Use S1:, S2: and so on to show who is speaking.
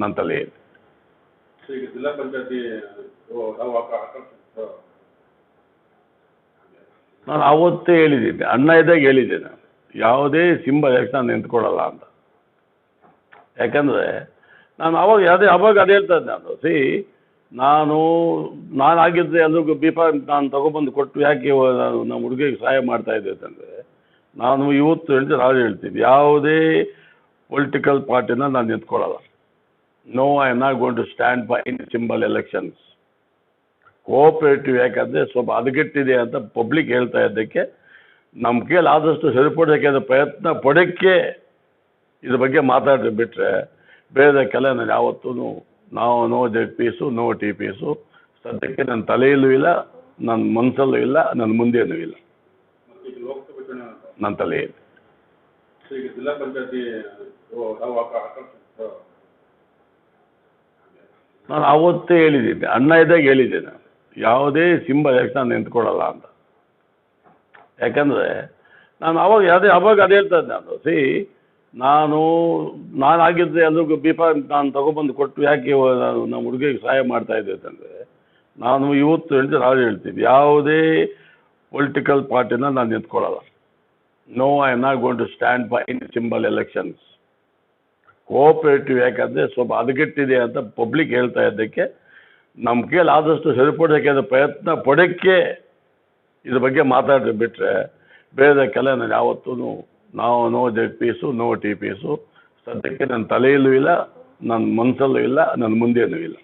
S1: ನನ್ನ ತಲೆಯಲ್ಲಿ
S2: ಈಗ ಜಿಲ್ಲಾ ಪಂಚಾಯತಿ
S1: ನಾನು ಅವತ್ತೇ ಹೇಳಿದ್ದೀನಿ. ಅಣ್ಣ ಇದ್ದಾಗ ಹೇಳಿದ್ದೇನೆ. ಯಾವುದೇ ಸಿಂಬ ನಾನು ನಿಂತ್ಕೊಳ್ಳಲ್ಲ ಅಂತ. ಯಾಕಂದರೆ ನಾನು ಅವಾಗ ಅದೇ ಅವಾಗ ಅದೇ ಹೇಳ್ತಾ ಇದ್ದೆ ನಾನು. ಸಿ ನಾನು ನಾನು ಆಗಿದ್ದರೆ ಎಲ್ರಿಗೂ ಬೀಪ ನಾನು ತಗೊಬಂದು ಕೊಟ್ಟು ಯಾಕೆ ನಾನು ನಮ್ಮ ಹುಡುಗಿಗೆ ಸಹಾಯ ಮಾಡ್ತಾ ಇದ್ದೆ ಅಂತಂದರೆ ನಾನು ಇವತ್ತು ಹೇಳ್ತೀನಿ ನಾನು ಹೇಳ್ತೀನಿ ಯಾವುದೇ ಪೊಲಿಟಿಕಲ್ ಪಾರ್ಟಿನ ನಾನು ನಿಂತ್ಕೊಳ್ಳಲ್ಲ. No I am not going to stand by in symbol elections cooperative ಯಾಕಂದರೆ ಸ್ವಲ್ಪ ಹದಗೆಟ್ಟಿದೆ ಅಂತ ಪಬ್ಲಿಕ್ ಹೇಳ್ತಾ ಇದ್ದಕ್ಕೆ ನಮ್ಮ ಕೈಲಿ ಆದಷ್ಟು ಸರಿಪಡೋಕ್ಕೆ ಪ್ರಯತ್ನ ಪಡೋಕ್ಕೆ ಇದ್ರ ಬಗ್ಗೆ ಮಾತಾಡಿ ಬಿಟ್ಟರೆ ಬೇರೆದಕ್ಕೆಲ್ಲ ನಾನು ಯಾವತ್ತೂ ನಾವು no Z Ps no T Ps ಸದ್ಯಕ್ಕೆ ನನ್ನ ತಲೆಯಲ್ಲೂ ಇಲ್ಲ, ನನ್ನ ಮನಸ್ಸಲ್ಲೂ ಇಲ್ಲ, ನನ್ನ ಮುಂದೇನೂ ಇಲ್ಲ. ನನ್ನ ತಲೆಯಲ್ಲಿ
S2: ಜಿಲ್ಲಾ ಪಂಚಾಯತಿ
S1: ನಾನು ಅವತ್ತೇ ಹೇಳಿದ್ದೀನಿ, ಅಣ್ಣ ಇದ್ದಾಗ ಹೇಳಿದ್ದೇನೆ. ಯಾವುದೇ ಸಿಂಬ ನಾನು ನಿಂತ್ಕೊಳ್ಳಲ್ಲ ಅಂತ. ಯಾಕಂದರೆ ನಾನು ಅವಾಗ ಅದೇ, ಅವಾಗ ಅದು ಹೇಳ್ತಾ ನಾನು, ಸಿ, ನಾನು ನಾನು ಆಗಿದ್ದರೆ ಎಲ್ರಿಗೂ ಬೀಪ ನಾನು ತಗೊಬಂದು ಕೊಟ್ಟು ಯಾಕೆ ನಾನು ನಮ್ಮ ಹುಡುಗಿಗೆ ಸಹಾಯ ಮಾಡ್ತಾ ಇದ್ದೆ ಅಂತಂದರೆ ನಾನು ಇವತ್ತು ಹೇಳ್ತೀನಿ ನಾನು ಹೇಳ್ತೀನಿ ಯಾವುದೇ ಪೊಲಿಟಿಕಲ್ ಪಾರ್ಟಿನ ನಾನು ನಿಂತ್ಕೊಳ್ಳಲ್ಲ. No I am not going to stand by in symbol elections cooperative ಯಾಕಂದರೆ ಸ್ವಲ್ಪ ಹದಗೆಟ್ಟಿದೆ ಅಂತ ಪಬ್ಲಿಕ್ ಹೇಳ್ತಾ ಇದ್ದಕ್ಕೆ ನಮ್ಮ ಕೈಲಿ ಆದಷ್ಟು ಅದು ಪ್ರಯತ್ನ ಪಡೋಕ್ಕೆ ಇದ್ರ ಬಗ್ಗೆ ಮಾತಾಡಿ ಬಿಟ್ಟರೆ ಕೆಲ ನಾನು ಯಾವತ್ತೂ ನಾವು no Z Ps no T Ps ಸದ್ಯಕ್ಕೆ ನನ್ನ ತಲೆಯಲ್ಲೂ ಇಲ್ಲ ನನ್ನ ಮನಸ್ಸಲ್ಲೂ ಇಲ್ಲ ನನ್ನ ಮುಂದೇನೂ ಇಲ್ಲ.